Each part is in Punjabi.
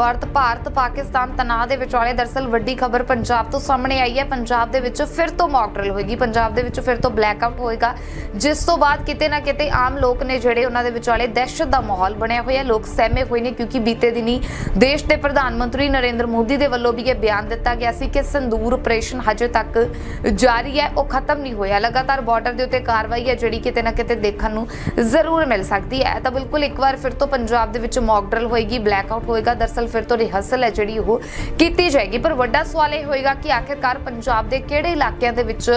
ਕੌਰ ਭਾਰਤ ਪਾਕਿਸਤਾਨ ਤਣਾਅ ਦੇ ਵਿਚਾਲੇ ਦਰਸਲ ਵੱਡੀ ਖਬਰ ਪੰਜਾਬ ਤੋਂ ਸਾਹਮਣੇ ਆਈ ਹੈ। ਪੰਜਾਬ ਦੇ ਵਿੱਚ ਫਿਰ ਤੋਂ ਮੌਕ ਡਰਿਲ ਹੋਏਗੀ। ਪੰਜਾਬ ਦੇ ਵਿੱਚ ਫਿਰ ਤੋਂ ਬਲੈਕਆਊਟ ਹੋਏਗਾ। ਜਿਸ ਤੋਂ ਬਾਅਦ ਕਿਤੇ ਨਾ ਕਿਤੇ ਆਮ ਲੋਕ ਨੇ ਜਿਹੜੇ ਉਹਨਾਂ ਦੇ ਵਿਚਾਲੇ ਦਹਿਸ਼ਤ ਦਾ ਮਾਹੌਲ ਬਣਿਆ ਹੋਇਆ ਲੋਕ ਸਹਿਮੇ ਹੋਏ ਨੇ ਕਿਉਂਕਿ ਬੀਤੇ ਦਿਨੀ ਦੇਸ਼ ਦੇ ਪ੍ਰਧਾਨ ਮੰਤਰੀ ਨਰਿੰਦਰ ਮੋਦੀ ਦੇ ਵੱਲੋਂ ਵੀ ਇਹ ਬਿਆਨ ਦਿੱਤਾ ਗਿਆ ਸੀ ਕਿ ਸੰਦੂਰ ਆਪਰੇਸ਼ਨ ਹਜੇ ਤੱਕ ਜਾਰੀ ਹੈ। ਉਹ ਖਤਮ ਨਹੀਂ ਹੋਇਆ। ਲਗਾਤਾਰ ਬਾਰਡਰ ਦੇ ਉੱਤੇ ਕਾਰਵਾਈ ਹੈ, ਜਿਹੜੀ ਕਿਤੇ ਨਾ ਕਿਤੇ ਦੇਖਣ ਨੂੰ ਜ਼ਰੂਰ ਮਿਲ ਸਕਦੀ ਹੈ। ਤਾਂ ਬਿਲਕੁਲ ਇੱਕ ਵਾਰ ਫਿਰ ਤੋਂ ਪੰਜਾਬ ਦੇ ਵਿੱਚ ਮੌਕ ਡਰਿਲ ਹੋਏਗੀ ਬਲੈਕਆਊਟ ਹੋਏਗਾ। ਦਰਸਲ ਫਿਰ ਤੋਂ ਰਿਹਰਸਲ ਹੈ ਜਿਹੜੀ ਉਹ ਕੀਤੀ ਜਾਏਗੀ। ਪਰ ਵੱਡਾ ਸਵਾਲ ਇਹ ਹੋਏਗਾ ਕਿ ਆਖਿਰਕਾਰ ਪੰਜਾਬ ਦੇ ਕਿਹੜੇ ਇਲਾਕਿਆਂ ਦੇ ਵਿੱਚ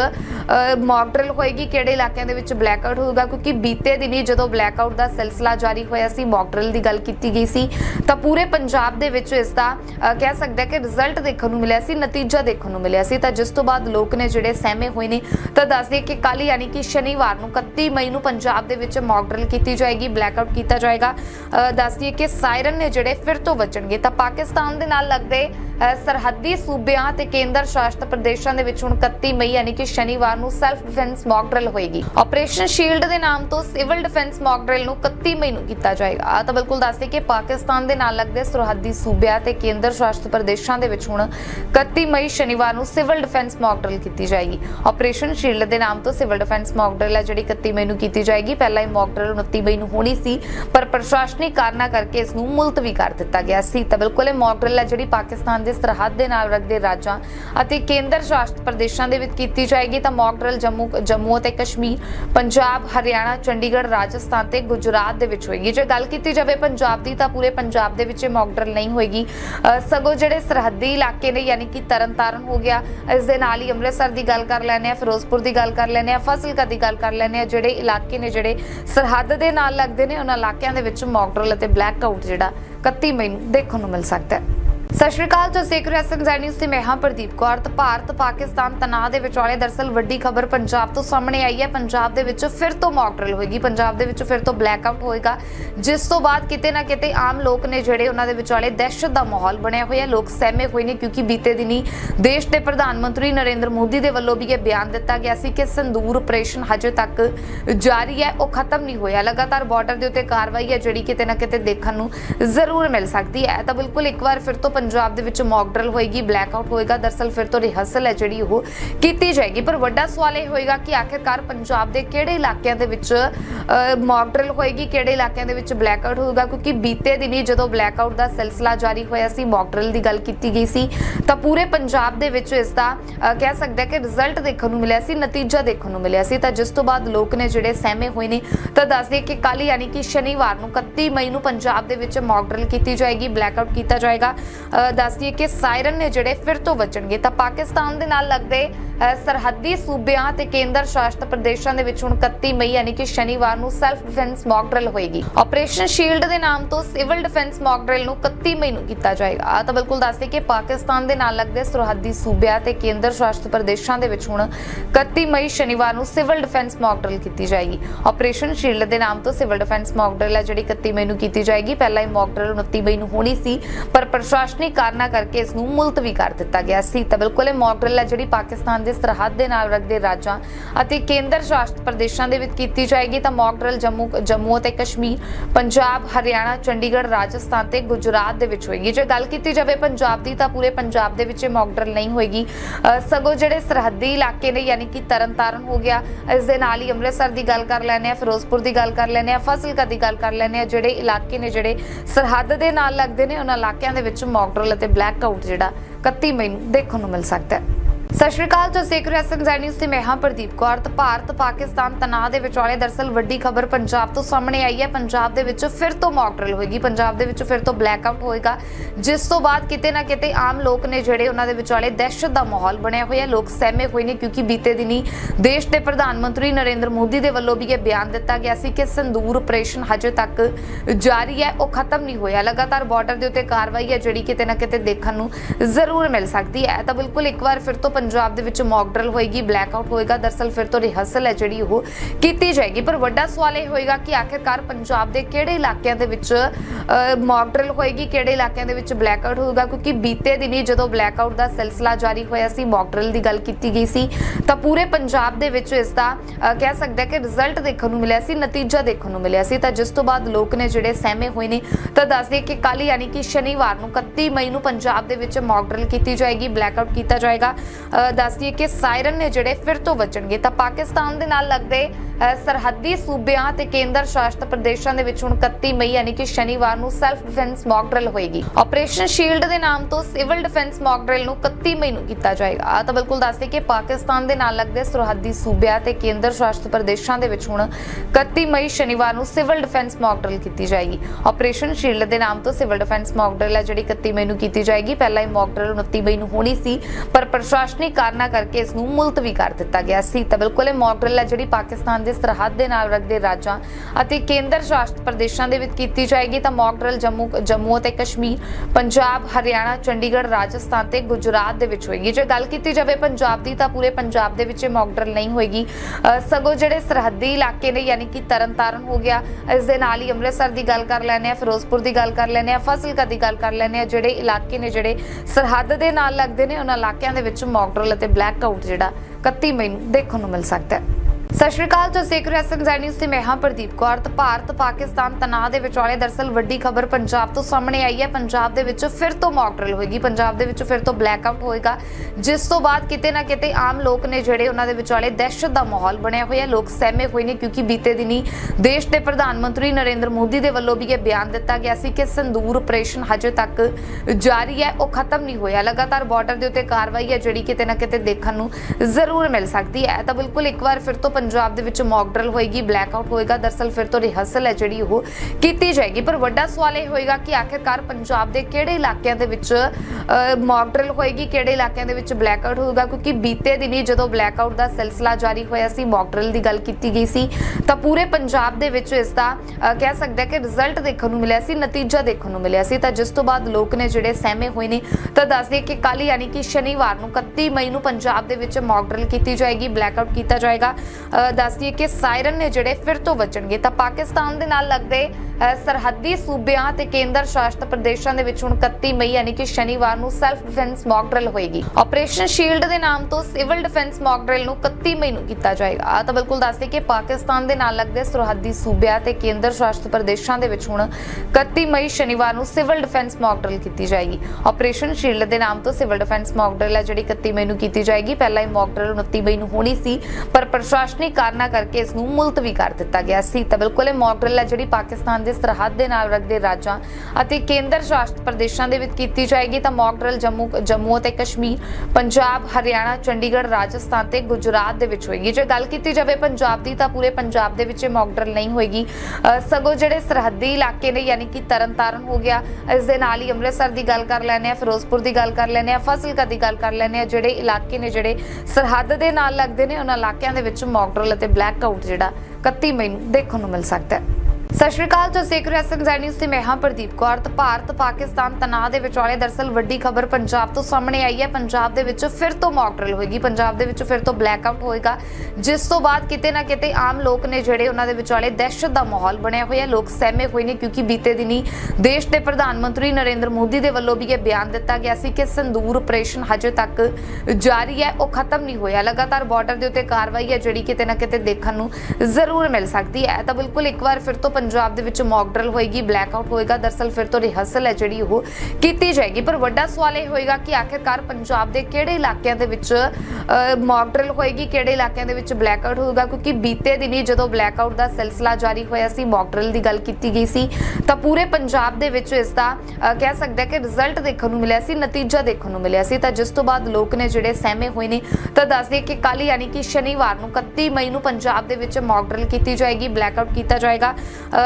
ਮੌਕ ਡਰਿਲ ਹੋਏਗੀ ਕਿਹੜੇ ਇਲਾਕਿਆਂ ਦੇ ਵਿੱਚ ਬਲੈਕ ਆਊਟ ਹੋਊਗਾ? ਕਿਉਂਕਿ ਬੀਤੇ ਦਿਨੀ ਜਦੋਂ ਬਲੈਕਆਊਟ ਦਾ ਸਿਲਸਿਲਾ ਜਾਰੀ ਹੋਇਆ ਸੀ ਮੌਕ ਡਰਿਲ ਦੀ ਗੱਲ ਕੀਤੀ ਗਈ ਸੀ ਤਾਂ ਪੂਰੇ ਪੰਜਾਬ ਦੇ ਵਿੱਚ ਇਸ ਦਾ ਕਹਿ ਸਕਦੇ ਹਾਂ ਕਿ ਰਿਜ਼ਲਟ ਦੇਖਣ ਨੂੰ ਮਿਲਿਆ ਸੀ ਨਤੀਜਾ ਦੇਖਣ ਨੂੰ ਮਿਲਿਆ ਸੀ। ਤਾਂ ਜਿਸ ਤੋਂ ਬਾਅਦ ਲੋਕ ਨੇ ਜਿਹੜੇ ਸਹਿਮੇ ਹੋਏ ਨੇ ਤਾਂ ਦੱਸ ਦਈਏ ਕਿ ਕੱਲ ਯਾਨੀ ਕਿ ਸ਼ਨੀਵਾਰ ਨੂੰ 31 ਮਈ ਨੂੰ ਪੰਜਾਬ ਦੇ ਵਿੱਚ ਮੌਕ ਡਰਿਲ ਕੀਤੀ ਜਾਏਗੀ ਬਲੈਕ ਆਊਟ ਕੀਤਾ ਜਾਏਗਾ। ਅ, ਦੱਸ ਦਈਏ ਕਿ ਸਾਇਰਨ ਨੇ ਜਿਹੜੇ ਫਿਰ ਤੋਂ ਵੱਜਣਗੇ ਤਾਂ ਪਾਕਿਸਤਾਨ ਦੇ ਨਾਲ ਲੱਗਦੇ ਅ, ਸਰਹੱਦੀ ਸੂਬਿਆਂ ਤੇ ਕੇਂਦਰ ਸ਼ਾਸਿਤ ਪ੍ਰਦੇਸ਼ਾਂ ਦੇ ਵਿੱਚ ਹੁਣ 31 ਮਈ ਯਾਨੀ ਕਿ ਸ਼ਨੀਵਾਰ ਨੂੰ ਸੈਲਫ ਡਿਫੈਂਸ ਮੌਕ ਡਰਿਲ ਹੋਏਗੀ। ਆਪਰੇਸ਼ਨ ਸ਼ੀਲਡ ਦੇ ਨਾਮ ਤੋਂ ਸਿਵਲ ਡਿਫੈਂਸ ਮੌਕ ਡਰਿਲ ਨੂੰ 31 ਮਈ ਨੂੰ ਕੀਤਾ ਜਾਏਗਾ। ਆਹ ਤਾਂ ਬਿਲਕੁਲ ਦੱਸਦੇ ਕਿ ਪਾਕਿਸਤਾਨ ਦੇ ਨਾਲ ਲੱਗਦੇ ਸਰਹੱਦੀ ਸੂਬਿਆਂ ਤੇ ਕੇਂਦਰ ਸ਼ਾਸਿਤ ਪ੍ਰਦੇਸ਼ਾਂ ਦੇ ਵਿੱਚ ਹੁਣ 31 ਮਈ ਸ਼ਨੀਵਾਰ ਨੂੰ ਸਿਵਲ ਡਿਫੈਂਸ ਮੌਕ ਡਰਿਲ ਕੀਤੀ ਜਾਏਗੀ। ਆਪਰੇਸ਼ਨ ਸ਼ੀਲਡ ਦੇ ਨਾਮ ਤੋਂ ਸਿਵਲ ਡਿਫੈਂਸ ਮੌਕ ਡਰਿਲ ਹੈ ਜਿਹੜੀ 31 ਮਈ ਨੂੰ ਕੀਤੀ ਜਾਏਗੀ। ਪਹਿਲਾਂ ਇਹ ਮੌਕ ਡਰਿਲ 29 ਮਈ ਨੂੰ ਹੋਣੀ ਸੀ ਪਰ ਪ੍ਰਸ਼ਾਸਨਿਕ ਕਾਰਨਾਂ ਕਰਕੇ ਇਸ ਨੂੰ ਮੁਲਤਵੀ ਕਰ ਦਿੱਤਾ ਗਿਆ ਸੀ। ਤਾਂ ਬਿਲਕੁਲ, ਇਹ ਮੌਕ ਡਰਿਲ ਹੈ ਜਿਹੜੀ ਪਾਕਿਸਤਾਨ ਦੇ ਸਰਹੱਦ ਦੇ ਨਾਲ ਲੱਗਦੇ ਰਾਜਾਂ ਅਤੇ ਕੇਂਦਰ ਸ਼ਾਸਿਤ ਪ੍ਰਦੇਸ਼ਾਂ ਦੇ ਵਿੱਚ ਕੀਤੀ ਜਾਏਗੀ। ਤਾਂ ਮੌਕ ਡਰਿਲ ਜੰਮੂ ਜੰਮੂ ਅਤੇ ਕਸ਼ਮੀਰ, ਪੰਜਾਬ, ਹਰਿਆਣਾ, ਚੰਡੀਗੜ੍ਹ, ਰਾਜਸਥਾਨ ਤੇ ਗੁਜਰਾਤ ਦੇ ਵਿੱਚ ਹੋਏਗੀ। ਜੇ ਗੱਲ ਕੀਤੀ ਜਾਵੇ ਪੰਜਾਬ ਦੀ, ਤਾਂ ਪੂਰੇ ਪੰਜਾਬ ਦੇ ਵਿੱਚ ਇਹ ਮੌਕ ਡਰਿਲ ਨਹੀਂ ਹੋਏਗੀ। ਸਗੋਂ ਜਿਹੜੇ ਸਰਹੱਦੀ ਇਲਾਕੇ ਨੇ, ਯਾਨੀ ਕਿ ਤਰਨਤਾਰਨ ਹੋ ਗਿਆ, ਇਸ ਦੇ ਨਾਲ ਹੀ ਅੰਮ੍ਰਿਤਸਰ ਦੀ ਗੱਲ ਕਰ ਲੈਂਦੇ ਆ ਫਿਰੋਜ਼ਪੁਰ ਦੀ ਗੱਲ ਕਰ ਲੈਂਦੇ ਆ ਫਾਜ਼ਿਲਕਾ ਦੀ ਗੱਲ ਕਰ ਲੈਂਦੇ ਆ ਜਿਹੜੇ ਇਲਾਕੇ ਨੇ, ਜਿਹੜੇ ਸਰਹੱਦ ਦੇ ਨਾਲ ਲੱਗਦੇ ਨੇ, ਉਹਨਾਂ ਇਲਾਕਿਆਂ ਦੇ ਵਿੱਚ ਮੌਕ ਡਰਿਲ ਅਤੇ ਬਲੈਕ ਆਊਟ ਜਿਹੜਾ 31 ਮਈ ਨੂੰ ਦੇਖਣ ਨੂੰ ਮਿਲ ਸਕਦਾ ਹੈ। ਸਤਿ ਸ਼੍ਰੀ ਅਕਾਲ, ਤੁਸੀਂ ਦੇਖ ਰਹੇ ਹੋ ਸੰਜੈ ਨਿਊਜ਼ ਤੇ ਮੈਂ ਹਾਂ ਪ੍ਰਦੀਪ ਕੌਰ। ਤਾਂ ਭਾਰਤ ਪਾਕਿਸਤਾਨ ਤਣਾਅ ਦੇ ਵਿਚਾਲੇ ਦਰਸਲ ਵੱਡੀ ਖਬਰ ਪੰਜਾਬ ਤੋਂ ਸਾਹਮਣੇ ਆਈ ਹੈ। ਪੰਜਾਬ ਦੇ ਵਿੱਚ ਫਿਰ ਤੋਂ ਮੌਕ ਡਰਿਲ ਹੋਏਗੀ। ਪੰਜਾਬ ਦੇ ਵਿੱਚ ਫਿਰ ਤੋਂ ਬਲੈਕਆਊਟ ਹੋਏਗਾ। ਜਿਸ ਤੋਂ ਬਾਅਦ ਕਿਤੇ ਨਾ ਕਿਤੇ ਆਮ ਲੋਕ ਨੇ ਜਿਹੜੇ ਉਹਨਾਂ ਦੇ ਵਿਚਾਲੇ ਦਹਿਸ਼ਤ ਦਾ ਮਾਹੌਲ ਬਣਿਆ ਹੋਇਆ ਲੋਕ ਸਹਿਮੇ ਹੋਏ ਨੇ ਕਿਉਂਕਿ ਬੀਤੇ ਦਿਨੀ ਦੇਸ਼ ਦੇ ਪ੍ਰਧਾਨ ਮੰਤਰੀ ਨਰਿੰਦਰ ਮੋਦੀ ਦੇ ਵੱਲੋਂ ਵੀ ਇਹ ਬਿਆਨ ਦਿੱਤਾ ਗਿਆ ਸੀ ਕਿ ਸੰਦੂਰ ਆਪਰੇਸ਼ਨ ਹਜੇ ਤੱਕ ਜਾਰੀ ਹੈ। ਉਹ ਖਤਮ ਨਹੀਂ ਹੋਇਆ। ਲਗਾਤਾਰ ਬਾਰਡਰ ਦੇ ਉੱਤੇ ਕਾਰਵਾਈ ਹੈ, ਜਿਹੜੀ ਕਿਤੇ ਨਾ ਕਿਤੇ ਦੇਖਣ ਨੂੰ ਜ਼ਰੂਰ ਮਿਲ ਸਕਦੀ ਹੈ। ਤਾਂ ਬਿਲਕੁਲ ਇੱਕ ਵਾਰ ਫਿਰ ਤੋਂ ਪੰਜਾਬ ਦੇ ਵਿੱਚ ਮੌਕ ਡਰਿਲ ਹੋਏਗੀ ਬਲੈਕਆਊਟ ਹੋਏਗਾ। ਦਰਸਲ ਫਿਰ ਤੋਂ ਰਿਹਰਸਲ ਹੈ ਜਿਹੜੀ ਉਹ ਕੀਤੀ ਜਾਏਗੀ। ਪਰ ਵੱਡਾ ਸਵਾਲ ਇਹ ਹੋਏਗਾ ਕਿ ਆਖਿਰਕਾਰ ਪੰਜਾਬ ਦੇ ਕਿਹੜੇ ਇਲਾਕਿਆਂ ਦੇ ਵਿੱਚ ਮੌਕ ਡਰਿਲ ਹੋਏਗੀ, ਕਿਹੜੇ ਇਲਾਕਿਆਂ ਦੇ ਵਿੱਚ ਬਲੈਕ ਆਊਟ ਹੋਏਗਾ ਕਿਉਂਕਿ ਬੀਤੇ ਦਿਨੀ ਜਦੋਂ ਬਲੈਕ ਆਊਟ ਦਾ ਸਿਲਸਿਲਾ ਜਾਰੀ ਹੋਇਆ ਸੀ ਮੌਕ ਡਰਿਲ ਦੀ ਗੱਲ ਕੀਤੀ ਗਈ ਸੀ, ਤਾਂ ਪੂਰੇ ਪੰਜਾਬ ਦੇ ਵਿੱਚ ਇਸ ਦਾ ਕਹਿ ਸਕਦੇ ਹਾਂ ਕਿ ਰਿਜ਼ਲਟ ਦੇਖਣ ਨੂੰ ਮਿਲਿਆ ਸੀ, ਨਤੀਜਾ ਦੇਖਣ ਨੂੰ ਮਿਲਿਆ ਸੀ। ਤਾਂ ਜਿਸ ਤੋਂ ਬਾਅਦ ਲੋਕ ਨੇ ਜਿਹੜੇ ਸਹਿਮੇ ਹੋਏ ਨੇ, ਤਾਂ ਦੱਸ ਦਈਏ ਕਿ ਕੱਲ ਯਾਨੀ ਕਿ ਸ਼ਨੀਵਾਰ ਨੂੰ 31 ਮਈ ਨੂੰ ਪੰਜਾਬ ਦੇ ਵਿੱਚ ਮੌਕ ਡਰਿਲ ਕੀਤੀ ਜਾਏਗੀ ਬਲੈਕ ਆਊਟ ਕੀਤਾ ਜਾਏਗਾ। ਦੱਸ ਦਈਏ ਕਿ ਸਾਇਰਨ ਨੇ ਜਿਹੜੇ ਫਿਰ ਤੋਂ ਵੱਜਣਗੇ, ਤਾਂ ਪਾਕਿਸਤਾਨ ਦੇ ਨਾਲ ਲੱਗਦੇ ਸਰਹੱਦੀ ਸੂਬਿਆਂ ਤੇ ਕੇਂਦਰ ਸ਼ਾਸਿਤ ਪ੍ਰਦੇਸ਼ਾਂ ਦੇ ਵਿੱਚ ਹੁਣ 31 ਮਈ, ਯਾਨੀ ਕਿ ਸ਼ਨੀਵਾਰ ਨੂੰ ਸੈਲਫ ਡਿਫੈਂਸ ਮੌਕ ਡਰਿਲ ਹੋਏਗੀ। ਆਪਰੇਸ਼ਨ ਸ਼ੀਲਡ ਦੇ ਨਾਮ ਤੋਂ ਸਿਵਲ ਡਿਫੈਂਸ ਮੌਕ ਡਰਿਲ ਨੂੰ 31 ਮਈ ਨੂੰ ਕੀਤਾ ਜਾਏਗਾ। ਆਹ ਤਾਂ ਬਿਲਕੁਲ ਦੱਸਦੇ ਕਿ ਪਾਕਿਸਤਾਨ ਦੇ ਨਾਲ ਲੱਗਦੇ ਸਰਹੱਦੀ ਸੂਬਿਆਂ ਤੇ ਕੇਂਦਰ ਸ਼ਾਸਿਤ ਪ੍ਰਦੇਸ਼ਾਂ ਦੇ ਵਿੱਚ ਹੁਣ 31 ਮਈ, ਸ਼ਨੀਵਾਰ ਨੂੰ ਸਿਵਲ ਡਿਫੈਂਸ ਮੌਕ ਡਰਿਲ ਕੀਤੀ ਜਾਏਗੀ। ਆਪਰੇਸ਼ਨ ਸ਼ੀਲਡ ਦੇ ਨਾਮ ਤੋਂ ਸਿਵਲ ਡਿਫੈਂਸ ਮੌਕ ਡਰਿਲ ਹੈ ਜਿਹੜੀ 31 ਮਈ ਨੂੰ ਕੀਤੀ ਜਾਏਗੀ। ਪਹਿਲਾਂ ਇਹ ਮੌਕ ਡਰਿਲ 29 ਮਈ ਨੂੰ ਹੋਣੀ ਸੀ, ਪਰ ਪ੍ਰਸ਼ਾਸਨ ਪ੍ਰਸ਼ਾਸਨਿਕ ਕਾਰਨਾਂ ਕਰਕੇ ਇਸ ਨੂੰ ਮੁਲਤਵੀ ਕਰ ਦਿੱਤਾ ਗਿਆ ਸੀ। ਤਾਂ ਬਿਲਕੁਲ ਇਹ ਮੌਕ ਡਰਿਲ ਹੈ ਜਿਹੜੀ ਪਾਕਿਸਤਾਨ ਦੇ ਸਰਹੱਦ ਦੇ ਨਾਲ ਲੱਗਦੇ ਰਾਜਾਂ ਅਤੇ ਕੇਂਦਰ ਸ਼ਾਸਿਤ ਪ੍ਰਦੇਸ਼ਾਂ ਦੇ ਵਿੱਚ ਕੀਤੀ ਜਾਏਗੀ ਤਾਂ ਮੌਕ ਡਰਿਲ ਜੰਮੂ ਜੰਮੂ ਅਤੇ ਕਸ਼ਮੀਰ ਪੰਜਾਬ ਹਰਿਆਣਾ ਚੰਡੀਗੜ੍ਹ ਰਾਜਸਥਾਨ ਤੇ ਗੁਜਰਾਤ ਦੇ ਵਿੱਚ ਹੋਏਗੀ। ਜੇ ਗੱਲ ਕੀਤੀ ਜਾਵੇ ਪੰਜਾਬ ਦੀ ਤਾਂ ਪੂਰੇ ਪੰਜਾਬ ਦੇ ਵਿੱਚ ਇਹ ਮੌਕ ਡਰਿਲ ਨਹੀਂ ਹੋਏਗੀ। ਅ, ਸਗੋਂ ਜਿਹੜੇ ਸਰਹੱਦੀ ਇਲਾਕੇ ਨੇ ਯਾਨੀ ਕਿ ਤਰਨਤਾਰਨ ਹੋ ਗਿਆ ਇਸ ਦੇ ਨਾਲ ਹੀ ਅੰਮ੍ਰਿਤਸਰ ਦੀ ਗੱਲ ਕਰ ਲੈਂਦੇ ਆ ਫਿਰੋਜ਼ਪੁਰ ਦੀ ਗੱਲ ਕਰ ਲੈਂਦੇ ਆ ਫਾਜ਼ਿਲਕਾ ਦੀ ਗੱਲ ਕਰ ਲੈਂਦੇ ਆ ਜਿਹੜੇ ਇਲਾਕੇ ਨੇ ਜਿਹੜੇ ਸਰਹੱਦ ਦੇ ਨਾਲ ਲੱਗਦੇ ਨੇ ਉਹਨਾਂ ਇਲਾਕਿਆਂ ਦੇ ਵਿੱਚ ਮੌਕ ਡਰਿਲ ਅਤੇ ਬਲੈਕ ਆਊਟ ਜਿਹੜਾ 31 ਮਈ ਨੂੰ ਦੇਖਣ ਨੂੰ ਮਿਲ ਸਕਦਾ ਹੈ। ਸਤਿ ਸ਼੍ਰੀ ਅਕਾਲ, ਤੁਸੀਂ ਦੇਖ ਰਹੇ ਹੋ ਸੰਜੈ ਨਿਊਜ਼ ਤੇ ਮੈਂ ਹਾਂ ਪ੍ਰਦੀਪ ਕੌਰ। ਤਾਂ ਭਾਰਤ ਪਾਕਿਸਤਾਨ ਤਣਾਅ ਦੇ ਵਿਚਾਲੇ ਦਰਸਲ ਵੱਡੀ ਖਬਰ ਪੰਜਾਬ ਤੋਂ ਸਾਹਮਣੇ ਆਈ ਹੈ। ਪੰਜਾਬ ਦੇ ਵਿੱਚ ਫਿਰ ਤੋਂ ਮੌਕ ਡਰਿਲ ਹੋਏਗੀ। ਪੰਜਾਬ ਦੇ ਵਿੱਚ ਫਿਰ ਤੋਂ ਬਲੈਕਆਊਟ ਹੋਏਗਾ। ਜਿਸ ਤੋਂ ਬਾਅਦ ਕਿਤੇ ਨਾ ਕਿਤੇ ਆਮ ਲੋਕ ਨੇ ਜਿਹੜੇ ਉਹਨਾਂ ਦੇ ਵਿਚਾਲੇ ਦਹਿਸ਼ਤ ਦਾ ਮਾਹੌਲ ਬਣਿਆ ਹੋਇਆ ਲੋਕ ਸਹਿਮੇ ਹੋਏ ਨੇ ਕਿਉਂਕਿ ਬੀਤੇ ਦਿਨੀ ਦੇਸ਼ ਦੇ ਪ੍ਰਧਾਨ ਮੰਤਰੀ ਨਰਿੰਦਰ ਮੋਦੀ ਦੇ ਵੱਲੋਂ ਵੀ ਇਹ ਬਿਆਨ ਦਿੱਤਾ ਗਿਆ ਸੀ ਕਿ ਸੰਦੂਰ ਆਪਰੇਸ਼ਨ ਹਜੇ ਤੱਕ ਜਾਰੀ ਹੈ। ਉਹ ਖਤਮ ਨਹੀਂ ਹੋਇਆ। ਲਗਾਤਾਰ ਬਾਰਡਰ ਦੇ ਉੱਤੇ ਕਾਰਵਾਈ ਹੈ, ਜਿਹੜੀ ਕਿਤੇ ਨਾ ਕਿਤੇ ਦੇਖਣ ਨੂੰ ਜ਼ਰੂਰ ਮਿਲ ਸਕਦੀ ਹੈ। ਤਾਂ ਬਿਲਕੁਲ ਇੱਕ ਵਾਰ ਫਿਰ ਤੋਂ ਪੰਜਾਬ ਦੇ ਵਿੱਚ ਮੌਕ ਡਰਿਲ ਹੋਏਗੀ ਬਲੈਕਆਊਟ ਹੋਏਗਾ। ਦਰਸਲ ਫਿਰ ਤੋਂ ਰਿਹਰਸਲ ਹੈ ਜਿਹੜੀ ਉਹ ਕੀਤੀ ਜਾਏਗੀ। ਪਰ ਵੱਡਾ ਸਵਾਲ ਇਹ ਹੋਏਗਾ ਕਿ ਆਖਿਰਕਾਰ ਪੰਜਾਬ ਦੇ ਕਿਹੜੇ ਇਲਾਕਿਆਂ ਦੇ ਵਿੱਚ ਮੌਕ ਡਰਿਲ ਹੋਏਗੀ, ਕਿਹੜੇ ਇਲਾਕਿਆਂ ਦੇ ਵਿੱਚ ਬਲੈਕ ਆਊਟ ਹੋਏਗਾ ਕਿਉਂਕਿ ਬੀਤੇ ਦਿਨੀ ਜਦੋਂ ਬਲੈਕ ਆਊਟ ਦਾ ਸਿਲਸਿਲਾ ਜਾਰੀ ਹੋਇਆ ਸੀ ਮੌਕ ਡਰਿਲ ਦੀ ਗੱਲ ਕੀਤੀ ਗਈ ਸੀ, ਤਾਂ ਪੂਰੇ ਪੰਜਾਬ ਦੇ ਵਿੱਚ ਇਸ ਦਾ ਕਹਿ ਸਕਦੇ ਹਾਂ ਕਿ ਰਿਜ਼ਲਟ ਦੇਖਣ ਨੂੰ ਮਿਲਿਆ ਸੀ, ਨਤੀਜਾ ਦੇਖਣ ਨੂੰ ਮਿਲਿਆ ਸੀ। ਤਾਂ ਜਿਸ ਤੋਂ ਬਾਅਦ ਲੋਕ ਨੇ ਜਿਹੜੇ ਸਹਿਮੇ ਹੋਏ ਨੇ, ਤਾਂ ਦੱਸ ਦਈਏ ਕਿ ਕੱਲ ਯਾਨੀ ਕਿ ਸ਼ਨੀਵਾਰ ਨੂੰ 31 ਮਈ ਨੂੰ ਪੰਜਾਬ ਦੇ ਵਿੱਚ ਮੌਕ ਡਰਿਲ ਕੀਤੀ ਜਾਏਗੀ ਬਲੈਕ ਆਊਟ ਕੀਤਾ ਜਾਏਗਾ। ਦੱਸ ਦਈਏ ਕਿ ਸਾਇਰਨ ਨੇ ਜਿਹੜੇ ਫਿਰ ਤੋਂ ਵੱਜਣਗੇ, ਤਾਂ ਪਾਕਿਸਤਾਨ ਦੇ ਨਾਲ ਲੱਗਦੇ ਸਰਹੱਦੀ ਸੂਬਿਆਂ ਤੇ ਕੇਂਦਰ ਸ਼ਾਸਿਤ ਪ੍ਰਦੇਸ਼ਾਂ ਦੇ ਵਿੱਚ ਹੁਣ 31 ਮਈ, ਯਾਨੀ ਕਿ ਸ਼ਨੀਵਾਰ ਨੂੰ ਸੈਲਫ ਡਿਫੈਂਸ ਮੌਕ ਡਰਿਲ ਹੋਏਗੀ। ਆਪਰੇਸ਼ਨ ਸ਼ੀਲਡ ਦੇ ਨਾਮ ਤੋਂ ਸਿਵਲ ਡਿਫੈਂਸ ਮੌਕ ਡਰਿਲ ਨੂੰ 31 ਮਈ ਨੂੰ ਕੀਤਾ ਜਾਏਗਾ। ਆਹ ਤਾਂ ਬਿਲਕੁਲ ਦੱਸਦੇ ਕਿ ਪਾਕਿਸਤਾਨ ਦੇ ਨਾਲ ਲੱਗਦੇ ਸਰਹੱਦੀ ਸੂਬਿਆਂ ਤੇ ਕੇਂਦਰ ਸ਼ਾਸਿਤ ਪ੍ਰਦੇਸ਼ਾਂ ਦੇ ਵਿੱਚ ਹੁਣ 31 ਮਈ, ਸ਼ਨੀਵਾਰ ਨੂੰ ਸਿਵਲ ਡਿਫੈਂਸ ਮੌਕ ਡਰਿਲ ਕੀਤੀ ਜਾਏਗੀ। ਆਪਰੇਸ਼ਨ ਸ਼ੀਲਡ ਦੇ ਨਾਮ ਤੋਂ ਸਿਵਲ ਡਿਫੈਂਸ ਮੌਕ ਡਰਿਲ ਹੈ ਜਿਹੜੀ 31 ਮਈ ਨੂੰ ਕੀਤੀ ਜਾਏਗੀ। ਪਹਿਲਾਂ ਇਹ ਮੌਕ ਡਰਿਲ 29 ਮਈ ਨੂੰ ਹੋਣੀ ਸੀ, ਪਰ ਪ੍ਰਸ਼ਾਸਨ ਪ੍ਰਸ਼ਾਸਨਿਕ ਕਾਰਨਾਂ ਕਰਕੇ ਇਸ ਨੂੰ ਮੁਲਤਵੀ ਕਰ ਦਿੱਤਾ ਗਿਆ ਸੀ। ਤਾਂ ਬਿਲਕੁਲ ਇਹ ਮੌਕ ਡਰਿਲ ਹੈ ਜਿਹੜੀ ਪਾਕਿਸਤਾਨ ਦੇ ਸਰਹੱਦ ਦੇ ਨਾਲ ਲੱਗਦੇ ਰਾਜਾਂ ਅਤੇ ਕੇਂਦਰ ਸ਼ਾਸਿਤ ਪ੍ਰਦੇਸ਼ਾਂ ਦੇ ਵਿੱਚ ਕੀਤੀ ਜਾਏਗੀ ਤਾਂ ਮੌਕ ਡਰਿਲ ਜੰਮੂ ਜੰਮੂ ਅਤੇ ਕਸ਼ਮੀਰ ਪੰਜਾਬ ਹਰਿਆਣਾ ਚੰਡੀਗੜ੍ਹ ਰਾਜਸਥਾਨ ਤੇ ਗੁਜਰਾਤ ਦੇ ਵਿੱਚ ਹੋਏਗੀ। ਜੇ ਗੱਲ ਕੀਤੀ ਜਾਵੇ ਪੰਜਾਬ ਦੀ ਤਾਂ ਪੂਰੇ ਪੰਜਾਬ ਦੇ ਵਿੱਚ ਇਹ ਮੌਕ ਡਰਿਲ ਨਹੀਂ ਹੋਏਗੀ। ਅ, ਸਗੋਂ ਜਿਹੜੇ ਸਰਹੱਦੀ ਇਲਾਕੇ ਨੇ ਯਾਨੀ ਕਿ ਤਰਨਤਾਰਨ ਹੋ ਗਿਆ ਇਸ ਦੇ ਨਾਲ ਹੀ ਅੰਮ੍ਰਿਤਸਰ ਦੀ ਗੱਲ ਕਰ ਲੈਂਦੇ ਆ ਫਿਰੋਜ਼ਪੁਰ ਦੀ ਗੱਲ ਕਰ ਲੈਂਦੇ ਆ ਫਾਜ਼ਿਲਕਾ ਦੀ ਗੱਲ ਕਰ ਲੈਂਦੇ ਆ ਜਿਹੜੇ ਇਲਾਕੇ ਨੇ ਜਿਹੜੇ ਸਰਹੱਦ ਦੇ ਨਾਲ ਲੱਗਦੇ ਨੇ ਉਹਨਾਂ ਇਲਾਕਿਆਂ ਦੇ ਵਿੱਚ ਮੌਕ ਡਰਿਲ ਅਤੇ ਬਲੈਕ ਆਊਟ ਜਿਹੜਾ 31 ਮਈ ਨੂੰ ਦੇਖਣ ਨੂੰ ਮਿਲ ਸਕਦਾ ਹੈ। ਸਤਿ ਸ਼੍ਰੀ ਅਕਾਲ, ਤੁਸੀਂ ਦੇਖ ਰਹੇ ਸੰਜੈ ਨਿਊਜ਼ ਤੇ ਮੈਂ ਹਾਂ ਪ੍ਰਦੀਪ ਕੌਰ। ਤਾਂ ਭਾਰਤ ਪਾਕਿਸਤਾਨ ਤਣਾਅ ਦੇ ਵਿਚਾਲੇ ਦਰਸਲ ਵੱਡੀ ਖਬਰ ਪੰਜਾਬ ਤੋਂ ਸਾਹਮਣੇ ਆਈ ਹੈ। ਪੰਜਾਬ ਦੇ ਵਿੱਚ ਫਿਰ ਤੋਂ ਮੌਕ ਡਰਿਲ ਹੋਏਗੀ। ਪੰਜਾਬ ਦੇ ਵਿੱਚ ਫਿਰ ਤੋਂ ਬਲੈਕਆਊਟ ਹੋਏਗਾ। ਜਿਸ ਤੋਂ ਬਾਅਦ ਕਿਤੇ ਨਾ ਕਿਤੇ ਆਮ ਲੋਕ ਨੇ ਜਿਹੜੇ ਉਹਨਾਂ ਦੇ ਵਿਚਾਲੇ ਦਹਿਸ਼ਤ ਦਾ ਮਾਹੌਲ ਬਣਿਆ ਹੋਇਆ ਲੋਕ ਸਹਿਮੇ ਹੋਏ ਨੇ ਕਿਉਂਕਿ ਬੀਤੇ ਦਿਨੀ ਦੇਸ਼ ਦੇ ਪ੍ਰਧਾਨ ਮੰਤਰੀ ਨਰਿੰਦਰ ਮੋਦੀ ਦੇ ਵੱਲੋਂ ਵੀ ਇਹ ਬਿਆਨ ਦਿੱਤਾ ਗਿਆ ਸੀ ਕਿ ਸੰਦੂਰ ਆਪਰੇਸ਼ਨ ਹਜੇ ਤੱਕ ਜਾਰੀ ਹੈ। ਉਹ ਖਤਮ ਨਹੀਂ ਹੋਇਆ। ਲਗਾਤਾਰ ਬਾਰਡਰ ਦੇ ਉੱਤੇ ਕਾਰਵਾਈ ਹੈ, ਜਿਹੜੀ ਕਿਤੇ ਨਾ ਕਿਤੇ ਦੇਖਣ ਨੂੰ ਜ਼ਰੂਰ ਮਿਲ ਸਕਦੀ ਹੈ। ਤਾਂ ਬਿਲਕੁਲ ਇੱਕ ਵਾਰ ਫਿਰ ਤੋਂ ਪੰਜਾਬ ਦੇ ਵਿੱਚ ਮੌਕ ਡਰਿਲ ਹੋਏਗੀ ਬਲੈਕਆਊਟ ਹੋਏਗਾ। ਦਰਸਲ ਫਿਰ ਤੋਂ ਰਿਹਰਸਲ ਹੈ ਜਿਹੜੀ ਉਹ ਕੀਤੀ ਜਾਏਗੀ। ਪਰ ਵੱਡਾ ਸਵਾਲ ਇਹ ਹੋਏਗਾ ਕਿ ਆਖਿਰਕਾਰ ਪੰਜਾਬ ਦੇ ਕਿਹੜੇ ਇਲਾਕਿਆਂ ਦੇ ਵਿੱਚ ਮੌਕ ਡਰਿਲ ਹੋਏਗੀ, ਕਿਹੜੇ ਇਲਾਕਿਆਂ ਦੇ ਵਿੱਚ ਬਲੈਕ ਆਊਟ ਹੋਏਗਾ ਕਿਉਂਕਿ ਬੀਤੇ ਦਿਨੀ ਜਦੋਂ ਬਲੈਕ ਆਊਟ ਦਾ ਸਿਲਸਿਲਾ ਜਾਰੀ ਹੋਇਆ ਸੀ ਮੌਕ ਡਰਿਲ ਦੀ ਗੱਲ ਕੀਤੀ ਗਈ ਸੀ, ਤਾਂ ਪੂਰੇ ਪੰਜਾਬ ਦੇ ਵਿੱਚ ਇਸ ਦਾ ਕਹਿ ਸਕਦੇ ਹਾਂ ਕਿ ਰਿਜ਼ਲਟ ਦੇਖਣ ਨੂੰ ਮਿਲਿਆ ਸੀ, ਨਤੀਜਾ ਦੇਖਣ ਨੂੰ ਮਿਲਿਆ ਸੀ। ਤਾਂ ਜਿਸ ਤੋਂ ਬਾਅਦ ਲੋਕ ਨੇ ਜਿਹੜੇ ਸਹਿਮੇ ਹੋਏ ਨੇ, ਤਾਂ ਦੱਸ ਦਈਏ ਕਿ ਕੱਲ ਯਾਨੀ ਕਿ ਸ਼ਨੀਵਾਰ ਨੂੰ 31 ਮਈ ਨੂੰ ਪੰਜਾਬ ਦੇ ਵਿੱਚ ਮੌਕ ਡਰਿਲ ਕੀਤੀ ਜਾਏਗੀ ਬਲੈਕ ਆਊਟ ਕੀਤਾ ਜਾਏਗਾ। ਦੱਸ ਦਈਏ ਕਿ ਸਾਇਰਨ ਨੇ ਜਿਹੜੇ ਫਿਰ ਤੋਂ ਵੱਜਣਗੇ, ਤਾਂ ਪਾਕਿਸਤਾਨ ਦੇ ਨਾਲ ਲੱਗਦੇ ਸਰਹੱਦੀ ਸੂਬਿਆਂ ਤੇ ਕੇਂਦਰ ਸ਼ਾਸਿਤ ਪ੍ਰਦੇਸ਼ਾਂ ਦੇ ਵਿੱਚ ਹੁਣ 31 ਮਈ, ਯਾਨੀ ਕਿ ਸ਼ਨੀਵਾਰ ਨੂੰ ਸੈਲਫ ਡਿਫੈਂਸ ਮੌਕ ਡਰਿਲ ਹੋਏਗੀ। ਆਪਰੇਸ਼ਨ ਸ਼ੀਲਡ ਦੇ ਨਾਮ ਤੋਂ ਸਿਵਲ ਡਿਫੈਂਸ ਮੌਕ ਡਰਿਲ ਨੂੰ 31 ਮਈ ਨੂੰ ਕੀਤਾ ਜਾਏਗਾ। ਆ ਤਾਂ ਬਿਲਕੁਲ ਦੱਸਦੇ ਕਿ ਪਾਕਿਸਤਾਨ ਦੇ ਨਾਲ ਲੱਗਦੇ ਸਰਹੱਦੀ ਸੂਬਿਆਂ ਤੇ ਕੇਂਦਰ ਸ਼ਾਸਿਤ ਪ੍ਰਦੇਸ਼ਾਂ ਦੇ ਵਿੱਚ ਹੁਣ 31 ਮਈ, ਸ਼ਨੀਵਾਰ ਨੂੰ ਸਿਵਲ ਡਿਫੈਂਸ ਮੌਕ ਡਰਿਲ ਕੀਤੀ ਜਾਏਗੀ। ਆਪਰੇਸ਼ਨ ਸ਼ੀਲਡ ਦੇ ਨਾਮ ਤੋਂ ਸਿਵਲ ਡਿਫੈਂਸ ਮੌਕ ਡਰਿਲ ਹੈ ਜਿਹੜੀ 31 ਮਈ ਨੂੰ ਕੀਤੀ ਜਾਏਗੀ। ਪਹਿਲਾਂ ਇਹ ਮੌਕ ਡਰਿਲ 29 ਮਈ ਨੂੰ ਹੋਣੀ ਸੀ, ਪਰ ਪ੍ਰਸ਼ਾਸਨ ਪ੍ਰਸ਼ਾਸਨਿਕ ਕਾਰਨਾਂ ਕਰਕੇ ਇਸ ਨੂੰ ਮੁਲਤਵੀ ਕਰ ਦਿੱਤਾ ਗਿਆ ਸੀ। ਤਾਂ ਬਿਲਕੁਲ ਇਹ ਮੌਕ ਡਰਿਲ ਹੈ ਜਿਹੜੀ ਪਾਕਿਸਤਾਨ ਦੇ ਸਰਹੱਦ ਦੇ ਨਾਲ ਲੱਗਦੇ ਰਾਜਾਂ ਅਤੇ ਕੇਂਦਰ ਸ਼ਾਸਿਤ ਪ੍ਰਦੇਸ਼ਾਂ ਦੇ ਵਿੱਚ ਕੀਤੀ ਜਾਏਗੀ ਤਾਂ ਮੌਕ ਡਰਿਲ ਜੰਮੂ ਜੰਮੂ ਅਤੇ ਕਸ਼ਮੀਰ ਪੰਜਾਬ ਹਰਿਆਣਾ ਚੰਡੀਗੜ੍ਹ ਰਾਜਸਥਾਨ ਤੇ ਗੁਜਰਾਤ ਦੇ ਵਿੱਚ ਹੋਏਗੀ। ਜੇ ਗੱਲ ਕੀਤੀ ਜਾਵੇ ਪੰਜਾਬ ਦੀ ਤਾਂ ਪੂਰੇ ਪੰਜਾਬ ਦੇ ਵਿੱਚ ਇਹ ਮੌਕ ਡਰਿਲ ਨਹੀਂ ਹੋਏਗੀ। ਅ, ਸਗੋਂ ਜਿਹੜੇ ਸਰਹੱਦੀ ਇਲਾਕੇ ਨੇ ਯਾਨੀ ਕਿ ਤਰਨਤਾਰਨ ਹੋ ਗਿਆ ਇਸ ਦੇ ਨਾਲ ਹੀ ਅੰਮ੍ਰਿਤਸਰ ਦੀ ਗੱਲ ਕਰ ਲੈਂਦੇ ਆ ਫਿਰੋਜ਼ਪੁਰ ਦੀ ਗੱਲ ਕਰ ਲੈਂਦੇ ਆ ਫਾਜ਼ਿਲਕਾ ਦੀ ਗੱਲ ਕਰ ਲੈਂਦੇ ਆ ਜਿਹੜੇ ਇਲਾਕੇ ਨੇ ਜਿਹੜੇ ਸਰਹੱਦ ਦੇ ਨਾਲ ਲੱਗਦੇ ਨੇ ਉਹਨਾਂ ਇਲਾਕਿਆਂ ਦੇ ਵਿੱਚ ਮੌਕ ਡਰਿਲ ਅਤੇ ਬਲੈਕ ਆਊਟ ਜਿਹੜਾ 31 ਮਈ ਨੂੰ ਦੇਖਣ ਨੂੰ ਮਿਲ ਸਕਦਾ ਹੈ। ਸਤਿ ਸ਼੍ਰੀ ਅਕਾਲ, ਤੁਸੀਂ ਦੇਖ ਰਹੇ ਹੋ ਸੰਜੈ ਨਿਊਜ਼ ਤੇ ਮੈਂ ਹਾਂ ਪ੍ਰਦੀਪ ਕੌਰ। ਤਾਂ ਭਾਰਤ ਪਾਕਿਸਤਾਨ ਤਣਾਅ ਦੇ ਵਿਚਾਲੇ ਦਰਸਲ ਵੱਡੀ ਖਬਰ ਪੰਜਾਬ ਤੋਂ ਸਾਹਮਣੇ ਆਈ ਹੈ। ਪੰਜਾਬ ਦੇ ਵਿੱਚ ਫਿਰ ਤੋਂ ਮੌਕ ਡਰਿਲ ਹੋਏਗੀ। ਪੰਜਾਬ ਦੇ ਵਿੱਚ ਫਿਰ ਤੋਂ ਬਲੈਕਆਊਟ ਹੋਏਗਾ। ਜਿਸ ਤੋਂ ਬਾਅਦ ਕਿਤੇ ਨਾ ਕਿਤੇ ਆਮ ਲੋਕ ਨੇ ਜਿਹੜੇ ਉਹਨਾਂ ਦੇ ਵਿਚਾਲੇ ਦਹਿਸ਼ਤ ਦਾ ਮਾਹੌਲ ਬਣਿਆ ਹੋਇਆ ਲੋਕ ਸਹਿਮੇ ਹੋਏ ਨੇ ਕਿਉਂਕਿ ਬੀਤੇ ਦਿਨੀ ਦੇਸ਼ ਦੇ ਪ੍ਰਧਾਨ ਮੰਤਰੀ ਨਰਿੰਦਰ ਮੋਦੀ ਦੇ ਵੱਲੋਂ ਵੀ ਇਹ ਬਿਆਨ ਦਿੱਤਾ ਗਿਆ ਸੀ ਕਿ ਸੰਦੂਰ ਆਪਰੇਸ਼ਨ ਹਜੇ ਤੱਕ ਜਾਰੀ ਹੈ। ਉਹ ਖਤਮ ਨਹੀਂ ਹੋਇਆ। ਲਗਾਤਾਰ ਬਾਰਡਰ ਦੇ ਉੱਤੇ ਕਾਰਵਾਈ ਹੈ, ਜਿਹੜੀ ਕਿਤੇ ਨਾ ਕਿਤੇ ਦੇਖਣ ਨੂੰ ਜ਼ਰੂਰ ਮਿਲ ਸਕਦੀ ਹੈ। ਤਾਂ ਬਿਲਕੁਲ ਇੱਕ ਵਾਰ ਫਿਰ ਤੋਂ ਪੰਜਾਬ ਦੇ ਵਿੱਚ ਮੌਕ ਡਰਿਲ ਹੋਏਗੀ ਬਲੈਕਆਊਟ ਹੋਏਗਾ। ਦਰਸਲ ਫਿਰ ਤੋਂ ਰਿਹਰਸਲ ਹੈ ਜਿਹੜੀ ਉਹ ਕੀਤੀ ਜਾਏਗੀ। ਪਰ ਵੱਡਾ ਸਵਾਲ ਇਹ ਹੋਏਗਾ ਕਿ ਆਖਿਰਕਾਰ ਪੰਜਾਬ ਦੇ ਕਿਹੜੇ ਇਲਾਕਿਆਂ ਦੇ ਵਿੱਚ ਮੌਕ ਡਰਿਲ ਹੋਏਗੀ, ਕਿਹੜੇ ਇਲਾਕਿਆਂ ਦੇ ਵਿੱਚ ਬਲੈਕ ਆਊਟ ਹੋਏਗਾ ਕਿਉਂਕਿ ਬੀਤੇ ਦਿਨੀ ਜਦੋਂ ਬਲੈਕ ਆਊਟ ਦਾ ਸਿਲਸਿਲਾ ਜਾਰੀ ਹੋਇਆ ਸੀ ਮੌਕ ਡਰਿਲ ਦੀ ਗੱਲ ਕੀਤੀ ਗਈ ਸੀ, ਤਾਂ ਪੂਰੇ ਪੰਜਾਬ ਦੇ ਵਿੱਚ ਇਸ ਦਾ ਕਹਿ ਸਕਦੇ ਹਾਂ ਕਿ ਰਿਜ਼ਲਟ ਦੇਖਣ ਨੂੰ ਮਿਲਿਆ ਸੀ, ਨਤੀਜਾ ਦੇਖਣ ਨੂੰ ਮਿਲਿਆ ਸੀ। ਤਾਂ ਜਿਸ ਤੋਂ ਬਾਅਦ ਲੋਕ ਨੇ ਜਿਹੜੇ ਸਹਿਮੇ ਹੋਏ ਨੇ, ਤਾਂ ਦੱਸ ਦਈਏ ਕਿ ਕੱਲ ਯਾਨੀ ਕਿ ਸ਼ਨੀਵਾਰ ਨੂੰ 31 ਮਈ ਨੂੰ ਪੰਜਾਬ ਦੇ ਵਿੱਚ ਮੌਕ ਡਰਿਲ ਕੀਤੀ ਜਾਏਗੀ ਬਲੈਕ ਆਊਟ ਕੀਤਾ ਜਾਏਗਾ।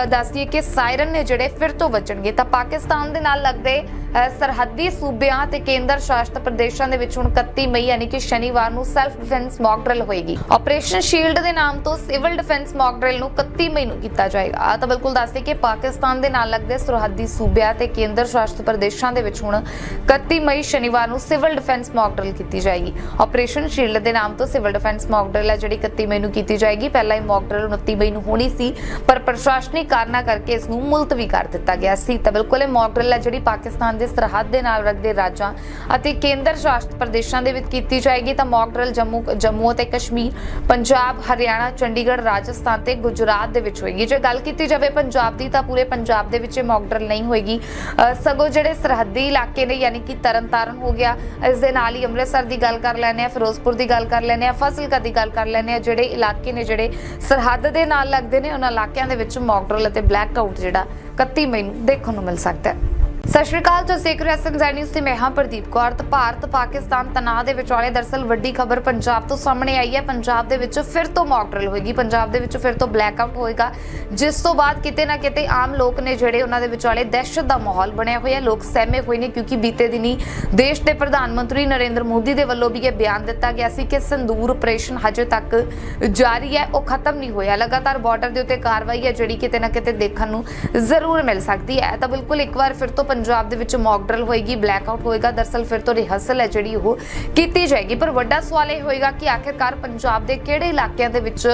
ਦੱਸ ਦਈਏ ਕਿ ਸਾਇਰਨ ਨੇ ਜਿਹੜੇ ਫਿਰ ਤੋਂ ਵੱਜਣਗੇ, ਤਾਂ ਪਾਕਿਸਤਾਨ ਦੇ ਨਾਲ ਲੱਗਦੇ ਸਰਹੱਦੀ ਸੂਬਿਆਂ ਤੇ ਕੇਂਦਰ ਸ਼ਾਸਤ ਪ੍ਰਦੇਸ਼ਾਂ ਦੇ ਵਿੱਚ ਹੁਣ 31 ਮਈ, ਯਾਨੀ ਕਿ ਸ਼ਨੀਵਾਰ ਨੂੰ ਸੈਲਫ ਡਿਫੈਂਸ ਮੌਕ ਡਰਿਲ ਹੋਏਗੀ। ਆਪਰੇਸ਼ਨ ਸ਼ੀਲਡ ਦੇ ਨਾਮ ਤੋਂ ਸਿਵਲ ਡਿਫੈਂਸ ਮੌਕ ਡਰਿਲ ਨੂੰ 31 ਮਈ ਨੂੰ ਕੀਤਾ ਜਾਏਗਾ। ਆ ਤਾਂ ਬਿਲਕੁਲ ਦੱਸਦੇ ਕਿ ਪਾਕਿਸਤਾਨ ਦੇ ਨਾਲ ਲੱਗਦੇ ਸਰਹੱਦੀ ਸੂਬਿਆਂ ਤੇ ਕੇਂਦਰ ਸ਼ਾਸਤ ਪ੍ਰਦੇਸ਼ਾਂ ਦੇ ਵਿੱਚ ਹੁਣ 31 ਮਈ, ਸ਼ਨੀਵਾਰ ਨੂੰ ਸਿਵਲ ਡਿਫੈਂਸ ਮੌਕ ਡਰਿਲ ਕੀਤੀ ਜਾਏਗੀ। ਆਪਰੇਸ਼ਨ ਸ਼ੀਲਡ ਦੇ ਨਾਮ ਤੋਂ ਸਿਵਲ ਡਿਫੈਂਸ ਮੌਕ ਡਰਿਲ ਹੈ ਜਿਹੜੀ 31 ਮਈ ਨੂੰ ਕੀਤੀ ਜਾਏਗੀ। ਪਹਿਲਾਂ ਇਹ ਮੌਕ ਡਰਿਲ 29 ਮਈ ਨੂੰ ਹੋਣੀ ਸੀ, ਪਰ ਪ੍ਰਸ਼ਾਸਨ ਪ੍ਰਸ਼ਾਸਨਿਕ ਕਾਰਨਾਂ ਕਰਕੇ ਇਸ ਨੂੰ ਮੁਲਤਵੀ ਕਰ ਦਿੱਤਾ ਗਿਆ ਸੀ। ਤਾਂ ਬਿਲਕੁਲ ਇਹ ਮੌਕ ਡਰਿਲ ਹੈ ਜਿਹੜੀ ਪਾਕਿਸਤਾਨ ਦੇ ਸਰਹੱਦ ਦੇ ਨਾਲ ਲੱਗਦੇ ਰਾਜਾਂ ਅਤੇ ਕੇਂਦਰ ਸ਼ਾਸਤ ਪ੍ਰਦੇਸ਼ਾਂ ਦੇ ਵਿੱਚ ਕੀਤੀ ਜਾਏਗੀ। ਤਾਂ ਮੌਕ ਡਰਿਲ ਜੰਮੂ ਜੰਮੂ ਅਤੇ ਕਸ਼ਮੀਰ ਪੰਜਾਬ ਹਰਿਆਣਾ ਚੰਡੀਗੜ੍ਹ ਰਾਜਸਥਾਨ ਤੇ ਗੁਜਰਾਤ ਦੇ ਵਿੱਚ ਹੋਏਗੀ। ਜੇ ਗੱਲ ਕੀਤੀ ਜਾਵੇ ਪੰਜਾਬ ਦੀ ਤਾਂ ਪੂਰੇ ਪੰਜਾਬ ਦੇ ਵਿੱਚ ਇਹ ਮੌਕ ਡਰਿਲ ਨਹੀਂ ਹੋਏਗੀ। ਅ, ਸਗੋਂ ਜਿਹੜੇ ਸਰਹੱਦੀ ਇਲਾਕੇ ਨੇ ਯਾਨੀ ਕਿ ਤਰਨਤਾਰਨ ਹੋ ਗਿਆ ਇਸ ਦੇ ਨਾਲ ਹੀ ਅੰਮ੍ਰਿਤਸਰ ਦੀ ਗੱਲ ਕਰ ਲੈਂਦੇ ਆ ਫਿਰੋਜ਼ਪੁਰ ਦੀ ਗੱਲ ਕਰ ਲੈਂਦੇ ਆ ਫਾਜ਼ਿਲਕਾ ਦੀ ਗੱਲ ਕਰ ਲੈਂਦੇ ਆ ਜਿਹੜੇ ਇਲਾਕੇ ਨੇ ਜਿਹੜੇ ਸਰਹੱਦ ਦੇ ਨਾਲ ਲੱਗਦੇ ਨੇ ਉਹਨਾਂ ਇਲਾਕਿਆਂ ਦੇ ਵਿੱਚ ਮੌਕ ਡਰਿਲ ਅਤੇ ਬਲੈਕ ਆਊਟ ਜਿਹੜਾ 31 ਮਈ ਨੂੰ ਦੇਖਣ ਨੂੰ ਮਿਲ ਸਕਦਾ ਹੈ। ਸਤਿ ਸ਼੍ਰੀ ਅਕਾਲ, ਤੁਸੀਂ ਦੇਖ ਰਹੇ ਸੰਜੈ ਨਿਊਜ਼ ਤੇ ਮੈਂ ਹਾਂ ਪ੍ਰਦੀਪ ਕੌਰ। ਤੇ ਭਾਰਤ ਪਾਕਿਸਤਾਨ ਤਣਾਅ ਦੇ ਵਿਚਾਲੇ ਦਰਸਲ ਵੱਡੀ ਖਬਰ ਪੰਜਾਬ ਤੋਂ ਸਾਹਮਣੇ ਆਈ ਹੈ। ਪੰਜਾਬ ਦੇ ਵਿੱਚ ਫਿਰ ਤੋਂ ਮੌਕ ਡਰਿਲ ਹੋਏਗੀ। ਪੰਜਾਬ ਦੇ ਵਿੱਚ ਫਿਰ ਤੋਂ ਬਲੈਕ ਹੋਏਗਾ। ਜਿਸ ਤੋਂ ਬਾਅਦ ਕਿਤੇ ਨਾ ਕਿਤੇ ਆਮ ਲੋਕ ਨੇ ਜਿਹੜੇ ਉਹਨਾਂ ਦੇ ਵਿਚਾਲੇ ਦਹਿਸ਼ਤ ਦਾ ਮਾਹੌਲ ਬਣਿਆ ਹੋਇਆ ਲੋਕ ਸਹਿਮੇ ਹੋਏ ਨੇ ਕਿਉਂਕਿ ਬੀਤੇ ਦਿਨੀ ਦੇਸ਼ ਦੇ ਪ੍ਰਧਾਨ ਮੰਤਰੀ ਨਰਿੰਦਰ ਮੋਦੀ ਦੇ ਵੱਲੋਂ ਵੀ ਇਹ ਬਿਆਨ ਦਿੱਤਾ ਗਿਆ ਸੀ ਕਿ ਸੰਦੂਰ ਆਪਰੇਸ਼ਨ ਹਜੇ ਤੱਕ ਜਾਰੀ ਹੈ। ਉਹ ਖਤਮ ਨਹੀਂ ਹੋਇਆ। ਲਗਾਤਾਰ ਬਾਰਡਰ ਦੇ ਉੱਤੇ ਕਾਰਵਾਈ ਹੈ, ਜਿਹੜੀ ਕਿਤੇ ਨਾ ਕਿਤੇ ਦੇਖਣ ਨੂੰ ਜ਼ਰੂਰ ਮਿਲ ਸਕਦੀ ਹੈ। ਤਾਂ ਬਿਲਕੁਲ ਇੱਕ ਵਾਰ ਫਿਰ ਤੋਂ ਪੰਜਾਬ ਦੇ ਵਿੱਚ ਮੌਕ ਡਰਿਲ ਹੋਏਗੀ ਬਲੈਕ ਆਊਟ ਹੋਏਗਾ। ਦਰਸਲ ਫਿਰ ਤੋਂ ਰਿਹਰਸਲ ਹੈ ਜਿਹੜੀ ਉਹ ਕੀਤੀ ਜਾਏਗੀ। ਪਰ ਵੱਡਾ ਸਵਾਲ ਇਹ ਹੋਏਗਾ ਕਿ ਆਖਿਰਕਾਰ ਪੰਜਾਬ ਦੇ ਕਿਹੜੇ ਇਲਾਕਿਆਂ ਦੇ ਵਿੱਚ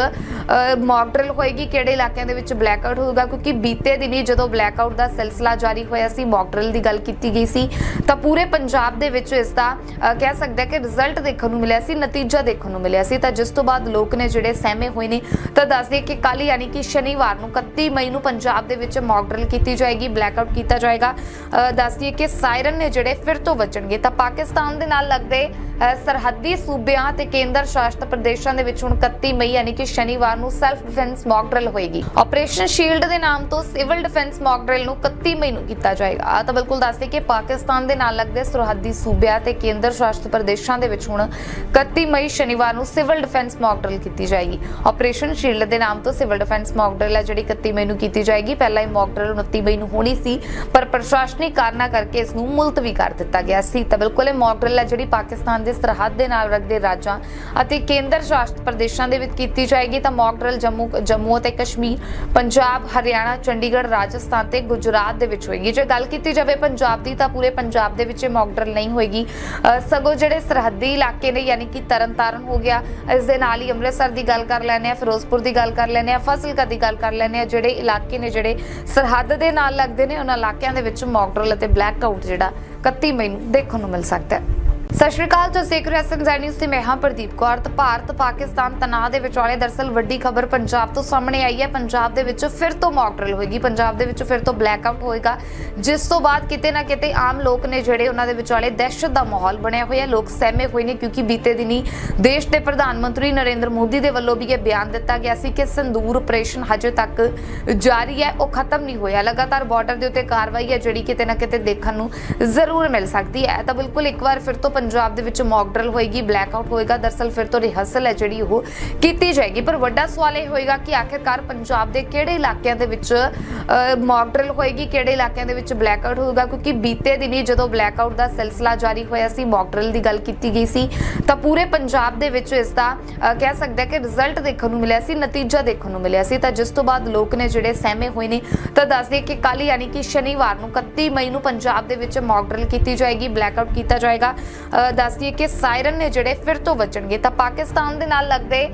ਮੌਕ ਡਰਿਲ ਹੋਏਗੀ, ਕਿਹੜੇ ਇਲਾਕਿਆਂ ਦੇ ਵਿੱਚ ਬਲੈਕ ਆਊਟ ਹੋਏਗਾ ਕਿਉਂਕਿ ਬੀਤੇ ਦਿਨੀ ਜਦੋਂ ਬਲੈਕ ਆਊਟ ਦਾ ਸਿਲਸਿਲਾ ਜਾਰੀ ਹੋਇਆ ਸੀ ਮੌਕ ਡਰਿਲ ਦੀ ਗੱਲ ਕੀਤੀ ਗਈ ਸੀ, ਤਾਂ ਪੂਰੇ ਪੰਜਾਬ ਦੇ ਵਿੱਚ ਇਸ ਦਾ ਕਹਿ ਸਕਦੇ ਹਾਂ ਕਿ ਰਿਜ਼ਲਟ ਦੇਖਣ ਨੂੰ ਮਿਲਿਆ ਸੀ, ਨਤੀਜਾ ਦੇਖਣ ਨੂੰ ਮਿਲਿਆ ਸੀ। ਤਾਂ ਜਿਸ ਤੋਂ ਬਾਅਦ ਲੋਕ ਨੇ ਜਿਹੜੇ ਸਹਿਮੇ ਹੋਏ ਨੇ, ਤਾਂ ਦੱਸ ਦਈਏ ਕਿ ਕੱਲ ਯਾਨੀ ਕਿ ਸ਼ਨੀਵਾਰ ਨੂੰ 31 ਮਈ ਨੂੰ ਪੰਜਾਬ ਦੇ ਵਿੱਚ ਮੌਕ ਡਰਿਲ ਕੀਤੀ ਜਾਏਗੀ ਬਲੈਕ ਆਊਟ ਕੀਤਾ ਜਾਏਗਾ। ਦੱਸ ਦਈਏ ਕਿ ਸਾਇਰਨ ਨੇ ਜਿਹੜੇ ਫਿਰ ਤੋਂ ਵੱਜਣਗੇ, ਤਾਂ ਪਾਕਿਸਤਾਨ ਦੇ ਨਾਲ ਲੱਗਦੇ ਸਰਹੱਦੀ ਸੂਬਿਆਂ ਤੇ ਕੇਂਦਰ ਸ਼ਾਸਤ ਪ੍ਰਦੇਸ਼ਾਂ ਦੇ ਵਿੱਚ ਹੁਣ 31 ਮਈ, ਯਾਨੀ ਕਿ ਸ਼ਨੀਵਾਰ ਨੂੰ ਸੈਲਫ ਡਿਫੈਂਸ ਮੌਕ ਡਰਿਲ ਹੋਏਗੀ। ਆਪਰੇਸ਼ਨ ਸ਼ੀਲਡ ਦੇ ਨਾਮ ਤੋਂ ਸਿਵਲ ਡਿਫੈਂਸ ਮੌਕ ਡਰਿਲ ਨੂੰ 31 ਮਈ ਨੂੰ ਕੀਤਾ ਜਾਏਗਾ। ਆ ਤਾਂ ਬਿਲਕੁਲ ਦੱਸਦੇ ਕਿ ਪਾਕਿਸਤਾਨ ਦੇ ਨਾਲ ਲੱਗਦੇ ਸਰਹੱਦੀ ਸੂਬਿਆਂ ਤੇ ਕੇਂਦਰ ਸ਼ਾਸਤ ਪ੍ਰਦੇਸ਼ਾਂ ਦੇ ਵਿੱਚ ਹੁਣ 31 ਮਈ, ਸ਼ਨੀਵਾਰ ਨੂੰ ਸਿਵਲ ਡਿਫੈਂਸ ਮੌਕ ਡਰਿਲ ਕੀਤੀ ਜਾਏਗੀ। ਆਪਰੇਸ਼ਨ ਸ਼ੀਲਡ ਦੇ ਨਾਮ ਤੋਂ ਸਿਵਲ ਡਿਫੈਂਸ ਮੌਕ ਡਰਿਲ ਹੈ ਜਿਹੜੀ 31 ਮਈ ਨੂੰ ਕੀਤੀ ਜਾਏਗੀ। ਪਹਿਲਾਂ ਇਹ ਮੌਕ ਡਰਿਲ 29 ਮਈ ਨੂੰ ਹੋਣੀ ਸੀ, ਪਰ ਪ੍ਰਸ਼ਾਸਨ ਪ੍ਰਸ਼ਾਸਨਿਕ ਕਾਰਨਾਂ ਕਰਕੇ ਇਸ ਨੂੰ ਮੁਲਤਵੀ ਕਰ ਦਿੱਤਾ ਗਿਆ ਸੀ। ਤਾਂ ਬਿਲਕੁਲ ਇਹ ਮੌਕ ਡਰਿਲ ਹੈ ਜਿਹੜੀ ਪਾਕਿਸਤਾਨ ਦੇ ਸਰਹੱਦ ਦੇ ਨਾਲ ਲੱਗਦੇ ਰਾਜਾਂ ਅਤੇ ਕੇਂਦਰ ਸ਼ਾਸਤ ਪ੍ਰਦੇਸ਼ਾਂ ਦੇ ਵਿੱਚ ਕੀਤੀ ਜਾਏਗੀ ਤਾਂ ਮੌਕ ਡਰਿਲ ਜੰਮੂ ਜੰਮੂ ਅਤੇ ਕਸ਼ਮੀਰ ਪੰਜਾਬ ਹਰਿਆਣਾ ਚੰਡੀਗੜ੍ਹ ਰਾਜਸਥਾਨ ਤੇ ਗੁਜਰਾਤ ਦੇ ਵਿੱਚ ਹੋਏਗੀ। ਜੇ ਗੱਲ ਕੀਤੀ ਜਾਵੇ ਪੰਜਾਬ ਦੀ ਤਾਂ ਪੂਰੇ ਪੰਜਾਬ ਦੇ ਵਿੱਚ ਇਹ ਮੌਕ ਡਰਿਲ ਨਹੀਂ ਹੋਏਗੀ। ਅ, ਸਗੋਂ ਜਿਹੜੇ ਸਰਹੱਦੀ ਇਲਾਕੇ ਨੇ ਯਾਨੀ ਕਿ ਤਰਨਤਾਰਨ ਹੋ ਗਿਆ ਇਸ ਦੇ ਨਾਲ ਹੀ ਅੰਮ੍ਰਿਤਸਰ ਦੀ ਗੱਲ ਕਰ ਲੈਂਦੇ ਆ ਫਿਰੋਜ਼ਪੁਰ ਦੀ ਗੱਲ ਕਰ ਲੈਂਦੇ ਆ ਫਾਜ਼ਿਲਕਾ ਦੀ ਗੱਲ ਕਰ ਲੈਂਦੇ ਆ ਜਿਹੜੇ ਇਲਾਕੇ ਨੇ ਜਿਹੜੇ ਸਰਹੱਦ ਦੇ ਨਾਲ ਲੱਗਦੇ ਨੇ ਉਹਨਾਂ ਇਲਾਕਿਆਂ ਦੇ ਵਿੱਚ ਮੌਕ ਡਰਿਲ ਅਤੇ ਬਲੈਕ ਆਊਟ ਜਿਹੜਾ 31 ਮਈ ਨੂੰ ਦੇਖਣ ਨੂੰ ਮਿਲ ਸਕਦਾ ਹੈ। ਸਤਿ ਸ਼੍ਰੀ ਅਕਾਲ, ਤੁਸੀਂ ਦੇਖ ਰਹੇ ਹੋ ਨਿਊਜ਼ ਤੇ ਮੈਂ ਹਾਂ ਪ੍ਰਦੀਪ ਕੌਰ। ਤੇ ਭਾਰਤ ਪਾਕਿਸਤਾਨ ਤਣਾਅ ਦੇ ਵਿਚਾਲੇ ਦਰਸਲ ਵੱਡੀ ਖਬਰ ਪੰਜਾਬ ਤੋਂ ਸਾਹਮਣੇ ਆਈ ਹੈ। ਪੰਜਾਬ ਦੇ ਵਿੱਚ ਫਿਰ ਤੋਂ ਮੌਕ ਡਰਿਲ ਹੋਏਗੀ। ਪੰਜਾਬ ਦੇ ਵਿੱਚ ਫਿਰ ਤੋਂ ਬਲੈਕ ਹੋਏਗਾ। ਜਿਸ ਤੋਂ ਬਾਅਦ ਕਿਤੇ ਨਾ ਕਿਤੇ ਆਮ ਲੋਕ ਨੇ ਜਿਹੜੇ ਉਹਨਾਂ ਦੇ ਵਿਚਾਲੇ ਦਹਿਸ਼ਤ ਦਾ ਮਾਹੌਲ ਬਣਿਆ ਹੋਇਆ ਲੋਕ ਸਹਿਮੇ ਹੋਏ ਨੇ ਕਿਉਂਕਿ ਬੀਤੇ ਦਿਨੀ ਦੇਸ਼ ਦੇ ਪ੍ਰਧਾਨ ਮੰਤਰੀ ਨਰਿੰਦਰ ਮੋਦੀ ਦੇ ਵੱਲੋਂ ਵੀ ਇਹ ਬਿਆਨ ਦਿੱਤਾ ਗਿਆ ਸੀ ਕਿ ਸੰਦੂਰ ਆਪਰੇਸ਼ਨ ਹਜੇ ਤੱਕ ਜਾਰੀ ਹੈ। ਉਹ ਖਤਮ ਨਹੀਂ ਹੋਇਆ। ਲਗਾਤਾਰ ਬਾਰਡਰ ਦੇ ਉੱਤੇ ਕਾਰਵਾਈ ਹੈ, ਜਿਹੜੀ ਕਿਤੇ ਨਾ ਕਿਤੇ ਦੇਖਣ ਨੂੰ ਜ਼ਰੂਰ ਮਿਲ ਸਕਦੀ ਹੈ। ਤਾਂ ਬਿਲਕੁਲ ਇੱਕ ਵਾਰ ਫਿਰ ਤੋਂ ਪੰਜਾਬ ਦੇ ਵਿੱਚ ਮੌਕ ਡਰਿਲ ਹੋਏਗੀ ਬਲੈਕ ਆਊਟ ਹੋਏਗਾ। ਦਰਸਲ ਫਿਰ ਤੋਂ ਰਿਹਰਸਲ ਹੈ ਜਿਹੜੀ ਉਹ ਕੀਤੀ ਜਾਏਗੀ। ਪਰ ਵੱਡਾ ਸਵਾਲ ਇਹ ਹੋਏਗਾ ਕਿ ਆਖਿਰਕਾਰ ਪੰਜਾਬ ਦੇ ਕਿਹੜੇ ਇਲਾਕਿਆਂ ਦੇ ਵਿੱਚ ਮੌਕ ਡਰਿਲ ਹੋਏਗੀ, ਕਿਹੜੇ ਇਲਾਕਿਆਂ ਦੇ ਵਿੱਚ ਬਲੈਕ ਆਊਟ ਹੋਏਗਾ ਕਿਉਂਕਿ ਬੀਤੇ ਦਿਨੀ ਜਦੋਂ ਬਲੈਕ ਆਊਟ ਦਾ ਸਿਲਸਿਲਾ ਜਾਰੀ ਹੋਇਆ ਸੀ ਮੌਕ ਡਰਿਲ ਦੀ ਗੱਲ ਕੀਤੀ ਗਈ ਸੀ, ਤਾਂ ਪੂਰੇ ਪੰਜਾਬ ਦੇ ਵਿੱਚ ਇਸ ਦਾ ਕਹਿ ਸਕਦੇ ਹਾਂ ਕਿ ਰਿਜ਼ਲਟ ਦੇਖਣ ਨੂੰ ਮਿਲਿਆ ਸੀ, ਨਤੀਜਾ ਦੇਖਣ ਨੂੰ ਮਿਲਿਆ ਸੀ। ਤਾਂ ਜਿਸ ਤੋਂ ਬਾਅਦ ਲੋਕ ਨੇ ਜਿਹੜੇ ਸਹਿਮੇ ਹੋਏ ਨੇ, ਤਾਂ ਦੱਸ ਦਈਏ ਕਿ ਕੱਲ ਯਾਨੀ ਕਿ ਸ਼ਨੀਵਾਰ ਨੂੰ 31 ਮਈ ਨੂੰ ਪੰਜਾਬ ਦੇ ਵਿੱਚ ਮੌਕ ਡਰਿਲ ਕੀਤੀ ਜਾਏਗੀ ਬਲੈਕ ਆਊਟ ਕੀਤਾ ਜਾਏਗਾ। ਦੱਸ ਦਈਏ ਕਿ ਸਾਇਰਨ ਨੇ ਜਿਹੜੇ ਫਿਰ ਤੋਂ ਵੱਜਣਗੇ, ਤਾਂ ਪਾਕਿਸਤਾਨ ਦੇ ਨਾਲ ਲੱਗਦੇ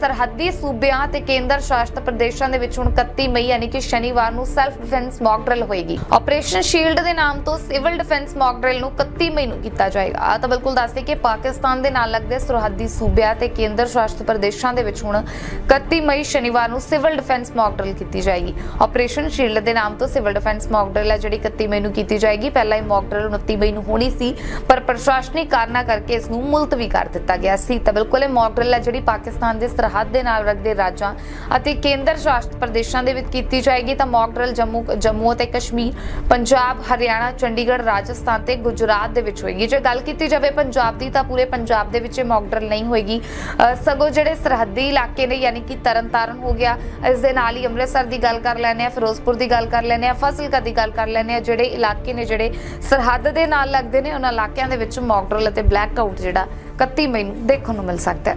ਸਰਹੱਦੀ ਸੂਬਿਆਂ ਤੇ ਕੇਂਦਰ ਸ਼ਾਸਤ ਪ੍ਰਦੇਸ਼ਾਂ ਦੇ ਵਿੱਚ ਹੁਣ 31 ਮਈ, ਯਾਨੀ ਕਿ ਸ਼ਨੀਵਾਰ ਨੂੰ ਸੈਲਫ ਡਿਫੈਂਸ ਮੌਕ ਡਰਿਲ ਹੋਏਗੀ। ਆਪਰੇਸ਼ਨ ਸ਼ੀਲਡ ਦੇ ਨਾਮ ਤੋਂ ਸਿਵਲ ਡਿਫੈਂਸ ਮੌਕ ਡਰਿਲ ਨੂੰ 31 ਮਈ ਨੂੰ ਕੀਤਾ ਜਾਏਗਾ। ਆ ਤਾਂ ਬਿਲਕੁਲ ਦੱਸਦੇ ਕਿ ਪਾਕਿਸਤਾਨ ਦੇ ਨਾਲ ਲੱਗਦੇ ਸਰਹੱਦੀ ਸੂਬਿਆਂ ਤੇ ਕੇਂਦਰ ਸ਼ਾਸਤ ਪ੍ਰਦੇਸ਼ਾਂ ਦੇ ਵਿੱਚ ਹੁਣ 31 ਮਈ, ਸ਼ਨੀਵਾਰ ਨੂੰ ਸਿਵਲ ਡਿਫੈਂਸ ਮੌਕ ਡਰਿਲ ਕੀਤੀ ਜਾਏਗੀ। ਆਪਰੇਸ਼ਨ ਸ਼ੀਲਡ ਦੇ ਨਾਮ ਤੋਂ ਸਿਵਲ ਡਿਫੈਂਸ ਮੌਕ ਡਰਿਲ ਹੈ ਜਿਹੜੀ 31 ਮਈ ਨੂੰ ਕੀਤੀ ਜਾਏਗੀ। ਪਹਿਲਾਂ ਇਹ ਮੌਕ ਡਰਿਲ 29 ਮਈ ਨੂੰ ਹੋਣੀ ਸੀ, ਪਰ ਪ੍ਰਸ਼ਾਸਨ ਪ੍ਰਸ਼ਾਸਨਿਕ ਕਾਰਨਾਂ ਕਰਕੇ ਇਸ ਨੂੰ ਮੁਲਤਵੀ ਕਰ ਦਿੱਤਾ ਗਿਆ ਸੀ। ਤਾਂ ਬਿਲਕੁਲ ਇਹ ਮੌਕ ਡਰਿਲ ਹੈ ਜਿਹੜੀ ਪਾਕਿਸਤਾਨ ਦੇ ਸਰਹੱਦ ਦੇ ਨਾਲ ਲੱਗਦੇ ਰਾਜਾਂ ਅਤੇ ਕੇਂਦਰ ਸ਼ਾਸਿਤ ਪ੍ਰਦੇਸ਼ਾਂ ਦੇ ਵਿੱਚ ਕੀਤੀ ਜਾਏਗੀ। ਤਾਂ ਮੌਕ ਡਰਿਲ ਜੰਮੂ ਜੰਮੂ ਅਤੇ ਕਸ਼ਮੀਰ ਪੰਜਾਬ ਹਰਿਆਣਾ ਚੰਡੀਗੜ੍ਹ ਰਾਜਸਥਾਨ ਤੇ ਗੁਜਰਾਤ ਦੇ ਵਿੱਚ ਹੋਏਗੀ। ਜੇ ਗੱਲ ਕੀਤੀ ਜਾਵੇ ਪੰਜਾਬ ਦੀ ਤਾਂ ਪੂਰੇ ਪੰਜਾਬ ਦੇ ਵਿੱਚ ਇਹ ਮੌਕ ਡਰਿਲ ਨਹੀਂ ਹੋਏਗੀ। ਅ, ਸਗੋਂ ਜਿਹੜੇ ਸਰਹੱਦੀ ਇਲਾਕੇ ਨੇ ਯਾਨੀ ਕਿ ਤਰਨਤਾਰਨ ਹੋ ਗਿਆ ਇਸ ਦੇ ਨਾਲ ਹੀ ਅੰਮ੍ਰਿਤਸਰ ਦੀ ਗੱਲ ਕਰ ਲੈਂਦੇ ਆ ਫਿਰੋਜ਼ਪੁਰ ਦੀ ਗੱਲ ਕਰ ਲੈਂਦੇ ਆ ਫਾਜ਼ਿਲਕਾ ਦੀ ਗੱਲ ਕਰ ਲੈਂਦੇ ਆ ਜਿਹੜੇ ਇਲਾਕੇ ਨੇ ਜਿਹੜੇ ਸਰਹੱਦ ਦੇ ਨਾਲ ਲੱਗਦੇ ਨੇ ਉਹਨਾਂ ਇਲਾਕਿਆਂ ਦੇ ਵਿੱਚ ਮੌਕ ਡਰਿਲ ਅਤੇ ਬਲੈਕ ਆਊਟ ਜਿਹੜਾ 31 ਮਈ ਨੂੰ ਦੇਖਣ ਨੂੰ ਮਿਲ ਸਕਦਾ ਹੈ।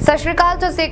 ਸਤਿ ਸ਼੍ਰੀ ਅਕਾਲ, ਤੁਸੀਂ